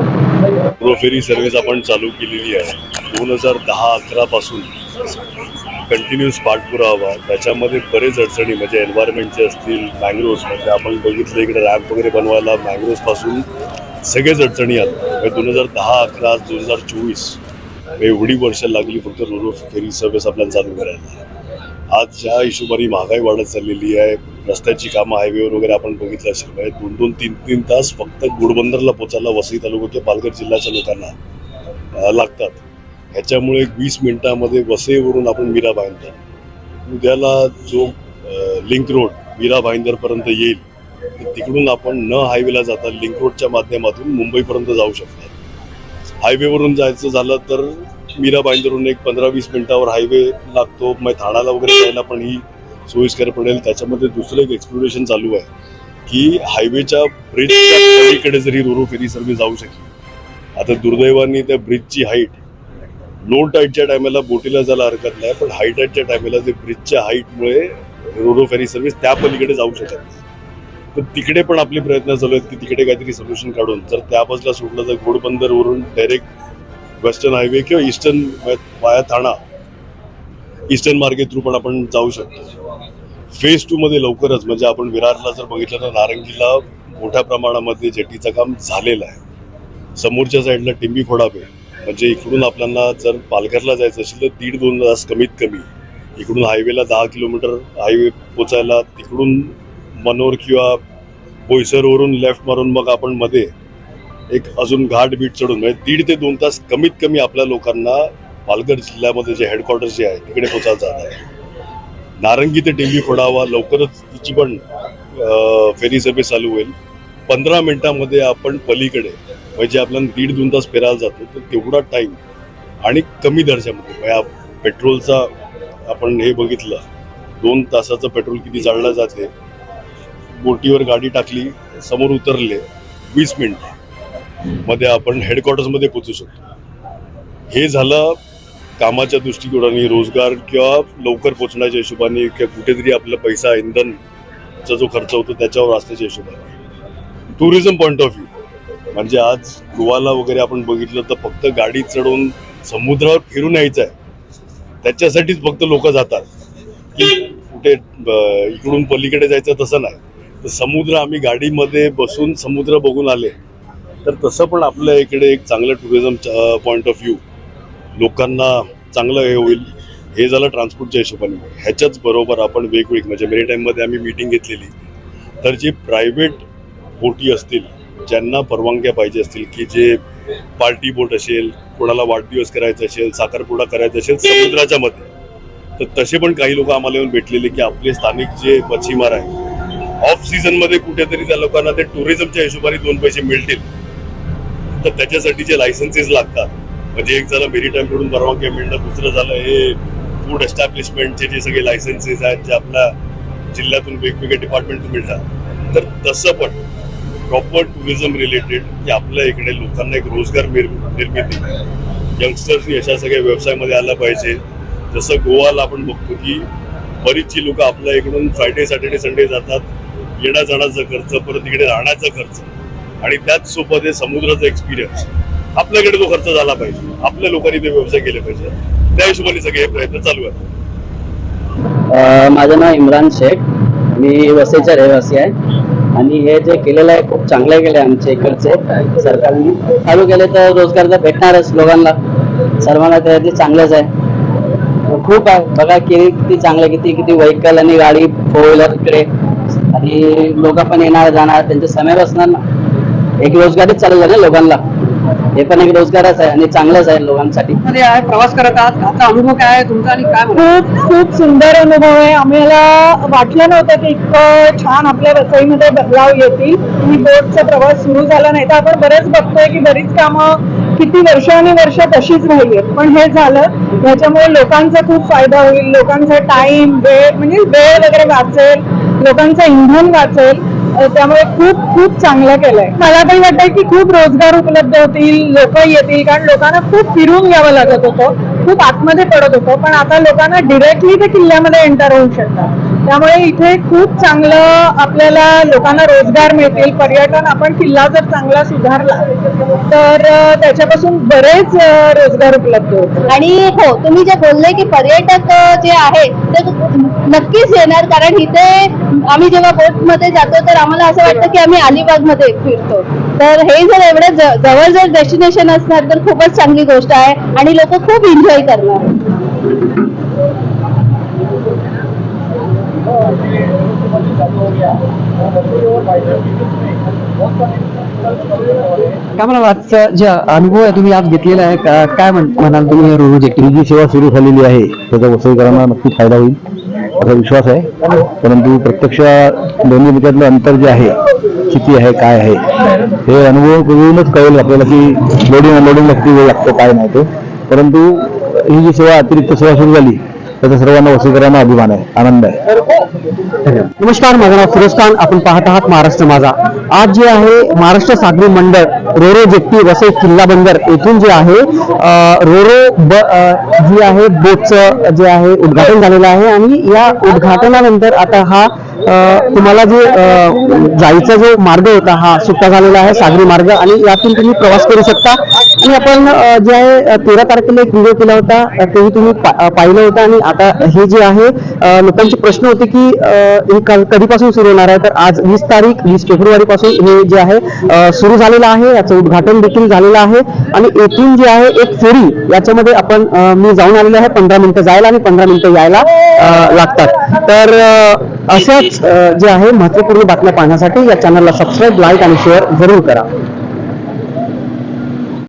रोफेरी service service आपण चालू केलेली आहे. दोन हजार दहा अकरापासून कंटिन्युअस पाठपुरावा त्याच्यामध्ये बरेच अडचणी म्हणजे एन्व्हायरमेंटचे असतील मँग्रोव्स म्हणजे आपण बघितलं इकडे रॅम्प वगैरे बनवायला मँग्रोव्स सगळेच अडचणी आल्या. म्हणजे दोन हजार दहा अकरा दोन हजार चोवीस एवढी वर्ष लागली फक्त रोरो फेरी सर्व्हिस आपल्याला चालू करायला. आज ज्या हिशोबाने महागाई वाढत चाललेली आहे रस्त्याची कामं हायवेवर वगैरे आपण बघितलं असेल म्हणजे दोन दोन तीन तीन तास फक्त गुडबंदरला पोचायला वसई तालुका पालघर जिल्ह्याच्या लोकांना लागतात. ह्याच्यामुळे वीस मिनिटामध्ये वसईवरून आपण मीरा भाईंदर. उद्याला जो लिंक रोड मीरा भाईंदरपर्यंत येईल तिकडून आपण न हायवेला जाता लिंक रोडच्या माध्यमातून मुंबईपर्यंत जाऊ शकतात हायवेवरून जायचं झालं तर मीरा भाईंदरून एक पंधरा वीस मिनिटावर हायवे लागतो मग ठाण्याला वगैरे जायला पण ही सोयीस्कर पडेल त्याच्यामध्ये दुसरं एक एक्सप्लोरेशन चालू आहे की हायवेच्या ब्रिजच्या पलीकडे जरी रोरो फेरी सर्व्हिस जाऊ शकली आता दुर्दैवाने त्या ब्रिजची हाईट लो टाईटच्या टायमाला बोटीला जायला हरकत नाही पण हाय टाईटच्या टायमाला ते ब्रिजच्या हाईटमुळे रोरो फेरी सर्व्हिस त्या पलीकडे जाऊ शकत नाही. तर तिकडे पण आपले प्रयत्न चालू आहेत की तिकडे काहीतरी सोल्युशन काढून जर त्या बाजूला सोडलं तर घोडबंदरवरून डायरेक्ट वेस्टर्न हायवे किंवा ईस्टर्न वाया थाणा ईस्टर्न मार्गे थ्रू पण आपण जाऊ शकतो. फेज टू मध्ये लवकरच म्हणजे आपण विरारला जर बघितलं तर नारंगीला मोठ्या प्रमाणामध्ये जेटीचं काम झालेलं आहे. समोरच्या साईडला टिंबी फोडापे म्हणजे इकडून आपल्याला जर पालघरला जायचं असेल तर दीड दोन तास कमीत कमी इकडून हायवेला दहा किलोमीटर हायवे पोचायला तिकडून मनोर किंवा बोईसरवरून लेफ्ट मारून मग आपण मध्ये एक अजून घाट बीट चढून म्हणजे दीड ते दोन तास कमीत कमी आपल्या लोकांना पालघर जिल्ह्यामध्ये जे हेडक्वार्टर्स जे आहे तिकडे पोचायला जात आहे. नारंगी ते टेंबी फोडावा लवकरच तिची पण फेरी सर्व्हिस चालू होईल. पंधरा मिनटामध्ये आपण पलीकडे म्हणजे आपल्याला दीड दोन तास फिरायला जातो तर तेवढा टाईम आणि कमी दर्जामध्ये म्हणजे पेट्रोलचा आपण हे बघितलं दोन तासाचं पेट्रोल किती जाळलं जाते. बोटीवर गाडी टाकली समोर उतरले वीस मिनिटमध्ये आपण हेडक्वार्टर्समध्ये पोचू शकतो. हे झालं कामाच्या दृष्टिकोनाने रोजगार किंवा लवकर पोचण्याच्या हिशोबाने किंवा कुठेतरी आपला पैसा इंधनचा जो खर्च होतो त्याच्यावर असण्याच्या हिशोबाने. टुरिझम पॉईंट ऑफ व्ह्यू म्हणजे आज गोवाला वगैरे आपण बघितलं तर फक्त गाडी चढवून समुद्रावर फिरून यायचं आहे. त्याच्यासाठीच फक्त लोक जातात. की कुठे इकडून पलीकडे जायचं तसं नाही. तर समुद्र आम्ही गाडीमध्ये बसून समुद्र बघून आले. तर तसं पण आपल्या इकडे एक चांगलं टुरिझम पॉईंट ऑफ व्ह्यू लोकांना चांगलं हे होईल हे झालं ट्रान्सपोर्टच्या हिशोबाने. ह्याच्याच बरोबर आपण वेगवेगळी म्हणजे मेरी टाईममध्ये आम्ही मीटिंग घेतलेली. तर जे प्रायव्हेट बोटी असतील ज्यांना परवानग्या पाहिजे असतील की जे पार्टी बोट असेल कोणाला वाढदिवस करायचा असेल साखरपुडा करायचा असेल समुद्राच्या मध्ये तर तसे पण काही लोक आम्हाला येऊन भेटलेले की आपले स्थानिक जे मच्छीमार आहे ऑफ सीझनमध्ये कुठेतरी त्या लोकांना ते टुरिझमच्या हिशोबाने दोन पैसे मिळतील. तर त्याच्यासाठी जे लायसन्सेस लागतात म्हणजे एक झालं मेरीटाईमकडून परवानगी मिळणं दुसरं झालं हे फूड एस्टॅब्लिशमेंटचे जे सगळे लायसन्सेस आहेत जे आपल्या जिल्ह्यातून वेगवेगळ्या डिपार्टमेंट मिळतात. तर तसं पण प्रॉपर टुरिझम रिलेटेड की आपल्या इकडे लोकांना एक रोजगार निर्मिती. यंगस्टर्सनी अशा सगळ्या व्यवसायामध्ये आला पाहिजे. जसं गोवाला आपण बघतो की बरीचशी लोक आपल्या इकडून फ्रायडे सॅटर्डे संडे जातात. येण्या जाण्याचा खर्च परत इकडे राहण्याचा खर्च. आणि त्याचसोबत हे समुद्राचा एक्सपिरियन्स आपल्याकडे तो खर्च झाला पाहिजे. आपल्या लोकांनी ते व्यवसाय केले पाहिजे. त्या हिशोबाने सगळे प्रयत्न चालू आहेत. माझं नाव इम्रान शेख. मी वसईचा रहिवासी आहे. आणि हे जे केलेलं आहे खूप चांगलं केलं आहे आमच्या इकडचे सरकारने. चालू केले तर रोजगार तर भेटणारच लोकांना. सर्वांना तर ते चांगलंच आहे. खूप आहे. बघा किती किती चांगलं किती किती व्हेकल आणि गाडी फोर व्हीलर इकडे. आणि लोक पण येणार जाणार. त्यांचे समय असणार ना. एक रोजगारीच चालू झाले लोकांना. हे पण एक रोजगारच आहे आणि चांगलंच आहे लोकांसाठी. मध्ये आहे प्रवास करत आहात. आता अनुभव काय आहे तुमचा आणि काय म्हणा खूप खूप सुंदर अनुभव आहे. आम्हाला वाटलं नव्हतं की इतकं छान आपल्या वसईमध्ये बदलाव येतील. ही बोटचा प्रवास सुरू झाला नाही तर आपण बरेच बघतोय की बरीच कामं किती वर्ष आणि वर्ष तशीच राहिली आहेत. पण हे झालं. याच्यामुळे लोकांचा खूप फायदा होईल. लोकांचा टाइम वेळ म्हणजे वेळ वगैरे वाचेल. लोकांचं इंधन वाचेल. त्यामुळे खूप खूप चांगलं केलंय. मला पण वाटतंय की खूप रोजगार उपलब्ध होतील लोक येतील कारण लोकांना खूप फिरून घ्यावं लागत होतं. खूप आतमध्ये पडत होतं. पण आता लोकांना डिरेक्टली ते किल्ल्यामध्ये एंटर होऊ शकतात. त्यामुळे इथे खूप चांगलं आपल्याला लोकांना रोजगार मिळतील. पर्यटन आपण किल्ला जर चांगला सुधारला तर त्याच्यापासून बरेच रोजगार उपलब्ध होतो आणि हो तुम्ही जे बोलले की पर्यटक जे आहे ते नक्कीच येणार. कारण इथे आम्ही जेव्हा बोटमध्ये जातो तर आम्हाला असं वाटतं की आम्ही अलिबागमध्ये फिरतो. तर हे जर एवढं जवळ जर डेस्टिनेशन असणार तर खूपच चांगली गोष्ट आहे. आणि लोक खूप एन्जॉय करणार. काय मला आजचा जे अनुभव आहे तुम्ही आज घेतलेला आहे. का- काय म्हणाल तुम्ही? रोज ही जी सेवा सुरू झालेली आहे त्याचा वसईकरांना नक्की फायदा होईल असा विश्वास आहे. परंतु प्रत्यक्ष दोन्ही मध्ये अंतर जे आहे किती आहे काय आहे हे अनुभव करूनच कळेल आपल्याला की लोडिंग अनलोडिंग किती वेळ लागतो काय नाही तो. परंतु ही जी सेवा अतिरिक्त सेवा सुरू झाली त्याचा सर्वांना वसुकरांना अभिमान आहे. आनंद आहे. नमस्कार माझं नाव फिरोज खान. आपण पाहत आहात महाराष्ट्र माझा. आज जे आहे महाराष्ट्र सागरी मंडळ रोरो जेट्टी वसई किल्ला बंदर येथून जे आहे अं, रोरो ब अं, जी आहे बोटचं जे आहे उद्घाटन झालेलं आहे. आणि या उद्घाटनानंतर आता हा तुम्हाला जे जायचा जो मार्ग होता हा सुट्टा झालेला आहे सागरी मार्ग आणि यातून तुम्ही प्रवास करू शकता. आणि आपण जे आहे तेरा तारखेला एक व्हिडिओ केला होता तेही तुम्ही पा- पाहिलं होतं. आणि आता हे जे आहे लोकांचे प्रश्न होते की हे कधीपासून सुरू होणार आहे? तर आज वीस तारीख वीस फेब्रुवारीपासून हे जे आहे सुरू झालेलं आहे. याचं उद्घाटन देखील झालेलं आहे. आणि येथून जे आहे एक फेरी याच्यामध्ये आपण मी जाऊन आलेलो आहे. पंधरा मिनिटं जायला आणि पंधरा मिनिटं यायला लागतात. तर अशाच जे आहे महत्त्वपूर्ण बातम्या पाहण्यासाठी या चॅनलला सबस्क्राईब लाईक आणि शेअर जरूर करा.